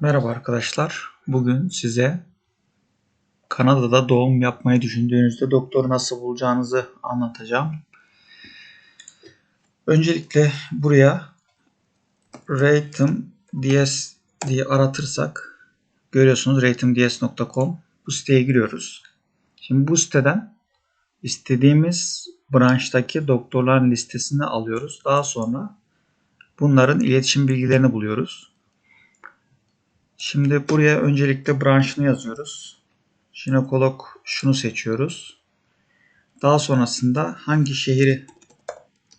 Merhaba arkadaşlar. Bugün size Kanada'da doğum yapmayı düşündüğünüzde doktoru nasıl bulacağınızı anlatacağım. Öncelikle buraya Ratem diye aratırsak görüyorsunuz ratemds.com bu siteye giriyoruz. Şimdi bu siteden istediğimiz branştaki doktorların listesini alıyoruz. Daha sonra bunların iletişim bilgilerini buluyoruz. Şimdi buraya öncelikle branşını yazıyoruz. Jinekolog şunu seçiyoruz. Daha sonrasında hangi şehri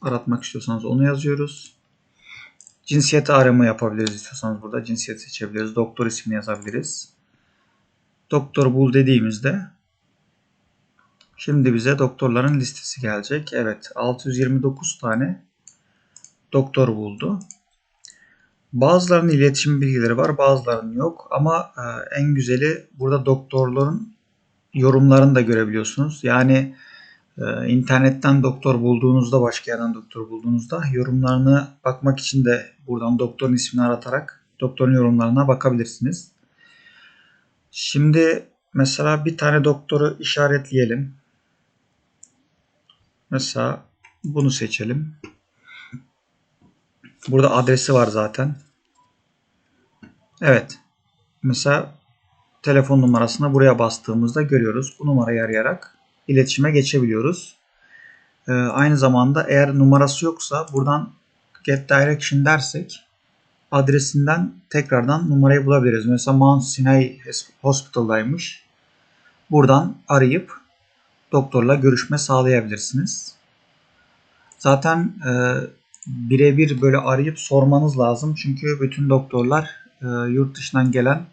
aratmak istiyorsanız onu yazıyoruz. Cinsiyeti arama yapabiliriz istiyorsanız burada cinsiyet seçebiliriz. Doktor ismini yazabiliriz. Doktor bul dediğimizde şimdi bize doktorların listesi gelecek. Evet 629 tane doktor buldu. Bazılarının iletişim bilgileri var, bazılarının yok. Ama e, en güzeli burada doktorların yorumlarını da görebiliyorsunuz. Yani e, internetten doktor bulduğunuzda, başka yerden doktor bulduğunuzda yorumlarını bakmak için de buradan doktorun ismini aratarak doktorun yorumlarına bakabilirsiniz. Şimdi mesela bir tane doktoru işaretleyelim. Mesela bunu seçelim. Burada adresi var zaten. Evet. Mesela telefon numarasına buraya bastığımızda görüyoruz. Bu numarayı arayarak iletişime geçebiliyoruz. Ee, aynı zamanda eğer numarası yoksa buradan get direction dersek adresinden tekrardan numarayı bulabiliriz. Mesela Mount Sinai Hospital'daymış. Buradan arayıp doktorla görüşme sağlayabilirsiniz. Zaten e, birebir böyle arayıp sormanız lazım. Çünkü bütün doktorlar e, yurt dışından gelen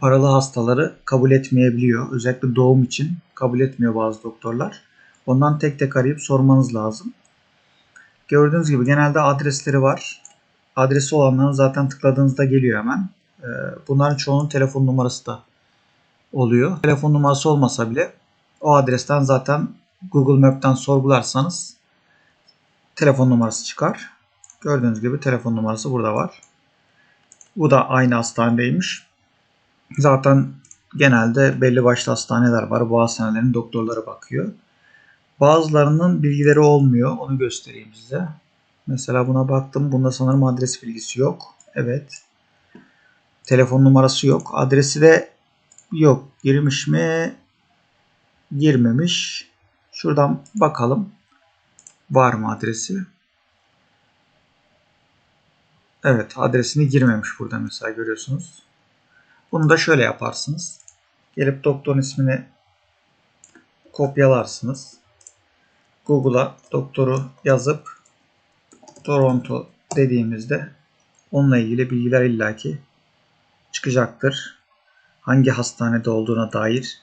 paralı hastaları kabul etmeyebiliyor. Özellikle doğum için kabul etmiyor bazı doktorlar. Ondan tek tek arayıp sormanız lazım. Gördüğünüz gibi genelde adresleri var. Adresi olanların zaten tıkladığınızda geliyor hemen. E, bunların çoğunun telefon numarası da oluyor. Telefon numarası olmasa bile o adresten zaten Google Map'ten sorgularsanız telefon numarası çıkar. Gördüğünüz gibi telefon numarası burada var. Bu da aynı hastanedeymiş. Zaten genelde belli başlı hastaneler var. Bu hastanelerin doktorları bakıyor. Bazılarının bilgileri olmuyor. Onu göstereyim size. Mesela buna baktım. Bunda sanırım adres bilgisi yok. Evet. Telefon numarası yok. Adresi de yok. Girmiş mi? Girmemiş. Şuradan bakalım. Var mı adresi? Evet adresini girmemiş burada mesela görüyorsunuz. Bunu da şöyle yaparsınız. Gelip doktorun ismini kopyalarsınız. Google'a doktoru yazıp Toronto dediğimizde onunla ilgili bilgiler illaki çıkacaktır. Hangi hastanede olduğuna dair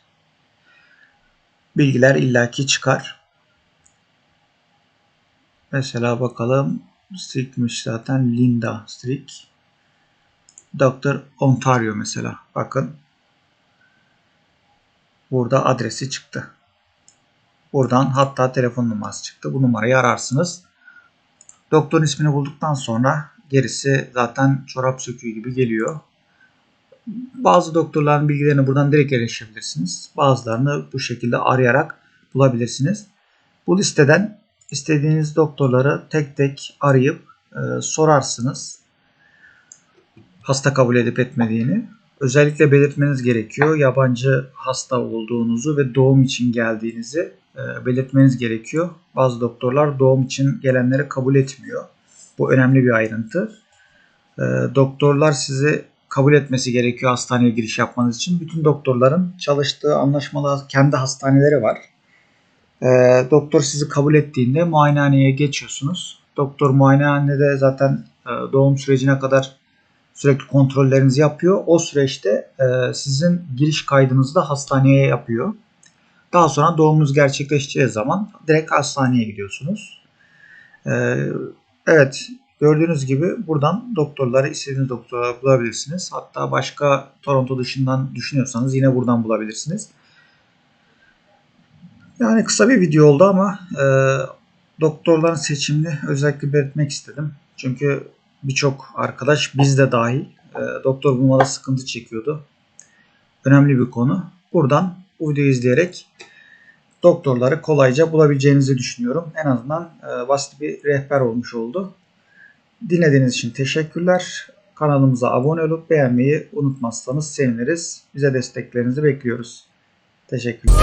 bilgiler illaki çıkar. Mesela bakalım Strick'miş zaten. Linda Strick. Dr. Ontario mesela. Bakın. Burada adresi çıktı. Buradan hatta telefon numarası çıktı. Bu numarayı ararsınız. Doktorun ismini bulduktan sonra gerisi zaten çorap söküğü gibi geliyor. Bazı doktorların bilgilerini buradan direkt erişebilirsiniz. Bazılarını bu şekilde arayarak bulabilirsiniz. Bu listeden istediğiniz doktorları tek tek arayıp e, sorarsınız. Hasta kabul edip etmediğini. Özellikle belirtmeniz gerekiyor. Yabancı hasta olduğunuzu ve doğum için geldiğinizi e, belirtmeniz gerekiyor. Bazı doktorlar doğum için gelenleri kabul etmiyor. Bu önemli bir ayrıntı. E, doktorlar sizi kabul etmesi gerekiyor hastaneye giriş yapmanız için. Bütün doktorların çalıştığı anlaşmalı kendi hastaneleri var. E, doktor sizi kabul ettiğinde muayenehaneye geçiyorsunuz. Doktor muayenehanede zaten e, doğum sürecine kadar sürekli kontrollerinizi yapıyor. O süreçte e, sizin giriş kaydınızı da hastaneye yapıyor. Daha sonra doğumunuz gerçekleşeceği zaman direkt hastaneye gidiyorsunuz. E, evet gördüğünüz gibi buradan doktorları istediğiniz doktora bulabilirsiniz. Hatta başka Toronto dışından düşünüyorsanız yine buradan bulabilirsiniz. Yani kısa bir video oldu ama e, doktorların seçimini özellikle belirtmek istedim. Çünkü birçok arkadaş biz de dahil e, doktor bulmada sıkıntı çekiyordu. Önemli bir konu. Buradan bu videoyu izleyerek doktorları kolayca bulabileceğinizi düşünüyorum. En azından e, basit bir rehber olmuş oldu. Dinlediğiniz için teşekkürler. Kanalımıza abone olup beğenmeyi unutmazsanız seviniriz. Bize desteklerinizi bekliyoruz. Teşekkürler.